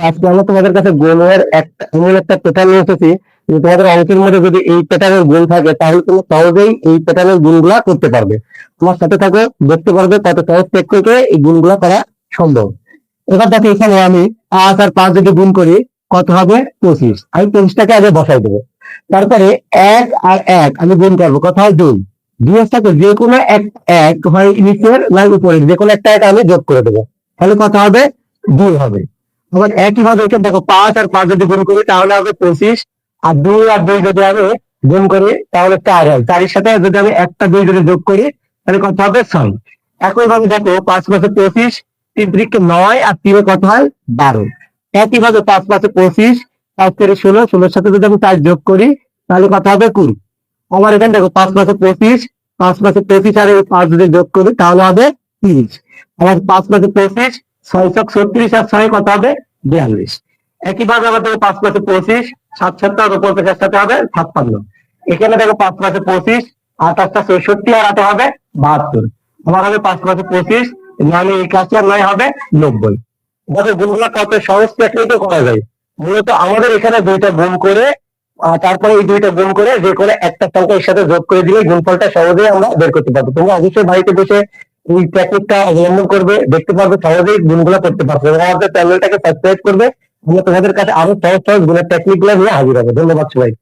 আজকে আমরা তোমাদের কাছে গুণের একটা এমন একটা প্যাটার্ন নিয়ে এসেছি যে তোমাদের অঙ্কের মধ্যে যদি এই প্যাটার্নের গুণ থাকে, তাহলে তুমি সহজেই এই প্যাটার্নের গুণগুলা করতে পারবে। তোমার সাথে থাকো, দেখতে পারবে কত সহজ টেকনিকে এই গুণগুলা করা সম্ভব। এবার দেখো এখানে আমি পাঁচ আর পাঁচ যদি গুণ করি, কত হবে? পঁচিশ। আমি পঁচিশটাকে আগে বসাই দেবো। তারপরে এক আর এক আমি গুণ করব, কত হয় দুই? দুই এর সাথে যে কোনো এক এক হয় নিচের না উপরে যে কোনো একটা এক আমি যোগ করে দেবো। তাহলে কত হবে? দুই হবে। আবার একই ভাবে এখানে দেখো পাঁচ আর পাঁচ যদি গুণ করি, তাহলে হবে পঁচিশ। আর দুই আর দুই যদি আমি গুণ করি, তাহলে চার হয়। চারের সাথে যদি আমি একটা দুই যদি যোগ করি, তাহলে কত হবে ছয়। একই ভাবে দেখো পাঁচ পাঁচে পঁচিশ, তিন তিরিকে নয় আর তিনে কত হয়? বারো। একই ভাবে পাঁচ পাঁচে পঁচিশ, পাঁচ থেকে ষোলো, ষোলোর সাথে যদি আমি চার যোগ করি, তাহলে কত হবে কুড়ি। আমার এখানে দেখো পাঁচ পাঁচে পঁচিশ, পাঁচ পাঁচে পঁচিশ আর পাঁচ যদি যোগ করি, তাহলে হবে তিরিশ। আবার পাঁচ পাঁচে পঁচিশ ছয় ছক ছত্রিশ আর ছয় কত হবে? বিয়াল্লিশ। একইভাবে আবার দেখো পাঁচ পাঁচে পঁচিশ, সাত সাতটা আর উপর পেশার সাথে হবে, ছাপ্পান্ন। এখানে দেখো পাঁচ পাঁচে পঁচিশ, আঠাশটা চৌষট্টি আর আটে হবে বাহাত্তর। আমার হবে পাঁচ পাঁচে পঁচিশ এই কাছে আর নয় হবে নব্বই। দেখো গুণগুলো কত সহজ টেকনিকে করা যায়। মূলত আমাদের এখানে দুইটা গুণ করে তারপরে এই দুইটা গুণ করে যে কোনো একটা সংখ্যা এর সাথে যোগ করে দিলে গুণফলটা সহজেই আমরা বের করতে পারব। তোমরা অবশ্যই বাড়িতে বসে এই টেকনিকটা অবলম্বন করবে, দেখতে পারবে, সহজেই গুণগুলো করতে পারবে। এবং আমাদের চ্যানেলটাকে সাবস্ক্রাইব করবে। আমরা তোমাদের কাছে আরও সহজ সহজ গুণের টেকনিকগুলো নিয়ে হাজির হবে। ধন্যবাদ সবাই